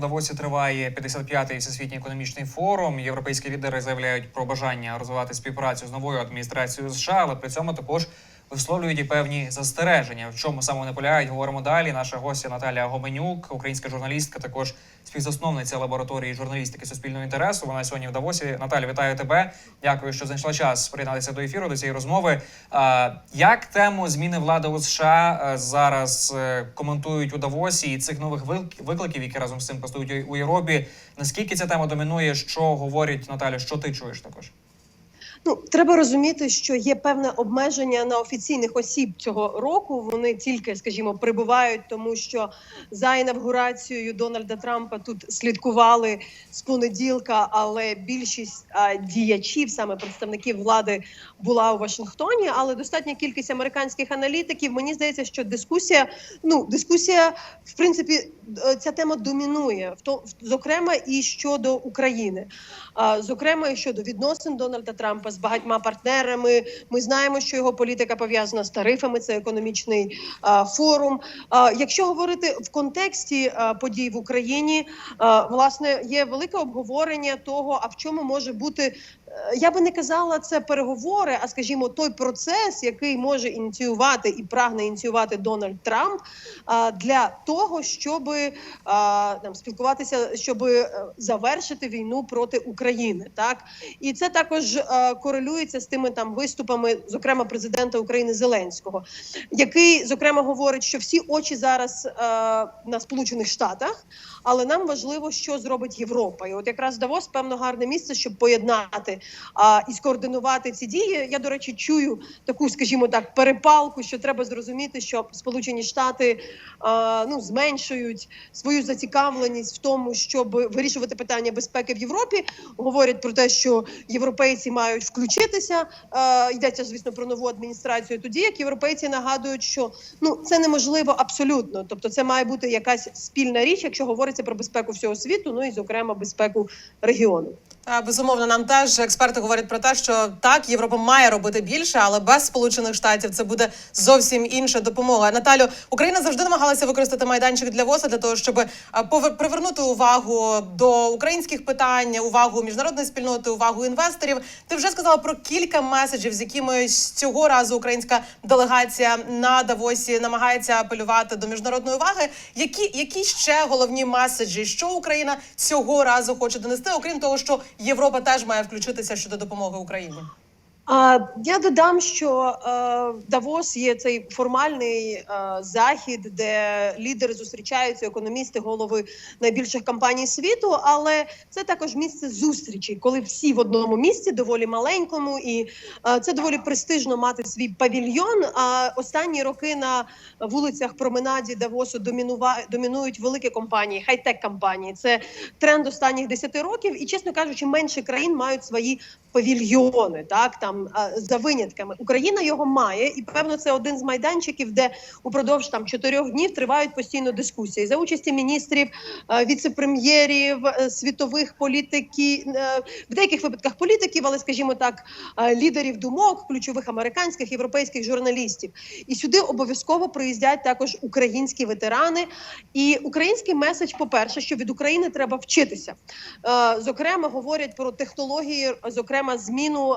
Давосі триває 55-й всесвітній економічний форум. Європейські лідери заявляють про бажання розвивати співпрацю з новою адміністрацією США, але при цьому також висловлюють і певні застереження. В чому саме вони полягають, говоримо далі. Наша гостя Наталія Гоменюк, українська журналістка, також співзасновниця лабораторії журналістики суспільного інтересу. Вона сьогодні в Давосі. Наталя, вітаю тебе. Дякую, що знайшла час приєднатися до ефіру до цієї розмови. Як тему зміни влади у США е, зараз е, коментують у Давосі і цих нових викликів, які разом з цим постають у Європі? Наскільки ця тема домінує? Що говорять Наталю? Що ти чуєш також? Ну, треба розуміти, що є певне обмеження на офіційних осіб цього року. Вони тільки, скажімо, прибувають, тому що за інавгурацією Дональда Трампа тут слідкували з понеділка, але більшість а, діячів, саме представників влади, була у Вашингтоні. Але достатня кількість американських аналітиків. Мені здається, що дискусія, ну дискусія, в принципі, е, ця тема домінує в то, зокрема і щодо України. А, Зокрема, і щодо відносин Дональда Трампа з багатьма партнерами. Ми знаємо, що його політика пов'язана з тарифами. Це економічний а, форум. А, Якщо говорити в контексті а, подій в Україні, а, власне є велике обговорення того, а в чому може бути. е, Я би не казала це переговори, а скажімо, той процес, який може ініціювати і прагне ініціювати Дональд Трамп для того, щоб там спілкуватися, щоб завершити війну проти України, так і це також е, корелюється з тими там виступами, зокрема президента України Зеленського, який зокрема говорить, що всі очі зараз е, на Сполучених Штатах, але нам важливо, що зробить Європа. І от якраз Давос певно гарне місце, щоб поєднати а, і скоординувати ці дії. Я до речі чую таку, скажімо так, перепалку, що треба зрозуміти, що Сполучені Штати а, ну зменшують свою зацікавленість в тому, щоб вирішувати питання безпеки в Європі. Говорять про те, що європейці мають включитися. Е, йдеться, звісно, про нову адміністрацію. Тоді як європейці нагадують, що ну це неможливо абсолютно. Тобто, це має бути якась спільна річ, якщо говориться про безпеку всього світу, ну і зокрема безпеку регіону. Безумовно, нам теж експерти говорять про те, що так, Європа має робити більше, але без Сполучених Штатів це буде зовсім інша допомога. Наталю, Україна завжди намагалася використати майданчик для ВОСа для того, щоб привернути увагу до українських питань, увагу міжнародної спільноти, увагу інвесторів. Ти вже сказала про кілька меседжів, з якими цього разу українська делегація на Давосі намагається апелювати до міжнародної уваги. Які, які ще головні меседжі, що Україна цього разу хоче донести, окрім того, що Європа теж має включитися щодо допомоги Україні? А я додам, що е, Давос є цей формальний е, захід, де лідери зустрічаються, економісти, голови найбільших компаній світу. Але це також місце зустрічі, коли всі в одному місці, доволі маленькому, і е, це доволі престижно мати свій павільйон. А останні роки на вулицях променаді Давосу домінува... домінують великі компанії, хай-тек компанії. Це тренд останніх 10 років, і чесно кажучи, менше країн мають свої павільйони, так там а, за винятками. Україна його має, і певно, це один з майданчиків, де упродовж там чотирьох днів тривають постійно дискусії за участі міністрів, віце-прем'єрів, е, світових політиків, е, в деяких випадках політиків, але скажімо так, лідерів думок, ключових американських європейських журналістів. І сюди обов'язково приїздять також українські ветерани. І український меседж, по-перше, що від України треба вчитися. Е, Зокрема, говорять про технології, зокрема, зміну.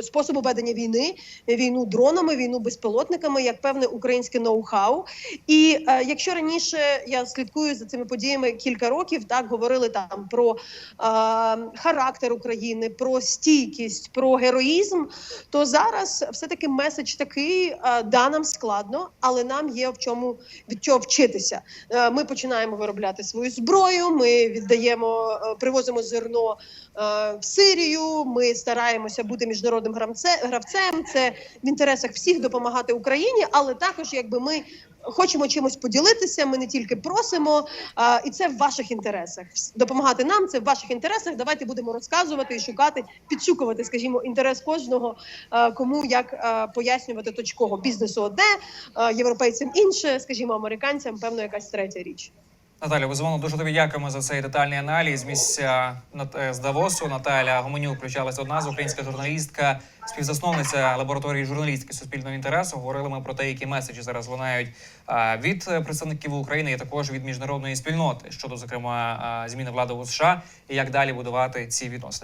Способу ведення війни, війну дронами, війну безпілотниками, як певне українське ноу-хау. І е, якщо раніше я слідкую за цими подіями кілька років, так говорили там про е, характер України, про стійкість, про героїзм, то зараз все таки меседж такий: е, да, нам складно, але нам є в чому від чого вчитися. Е, Ми починаємо виробляти свою зброю. Ми віддаємо, е, привозимо зерно е, в Сирію. Ми стараємося бути міжнародним гравце- гравцем. Це в інтересах всіх допомагати Україні, але також якби ми. Хочемо чимось поділитися. Ми не тільки просимо, а, і це в ваших інтересах. Допомагати нам це в ваших інтересах. Давайте будемо розказувати і шукати, підшукувати, скажімо, інтерес кожного, а, кому як а, пояснювати точково бізнесу одне, європейцям інше, скажімо, американцям, певно, якась третя річ. Наталя, безумовно, дуже тобі дякуємо за цей детальний аналіз. Місця е, з Давосу Наталя Гуменюк включалася одна з українська журналістка, співзасновниця лабораторії журналістики суспільного інтересу. Говорили ми про те, які меседжі зараз лунають від представників України і також від міжнародної спільноти щодо зокрема зміни влади у США і як далі будувати ці відносини.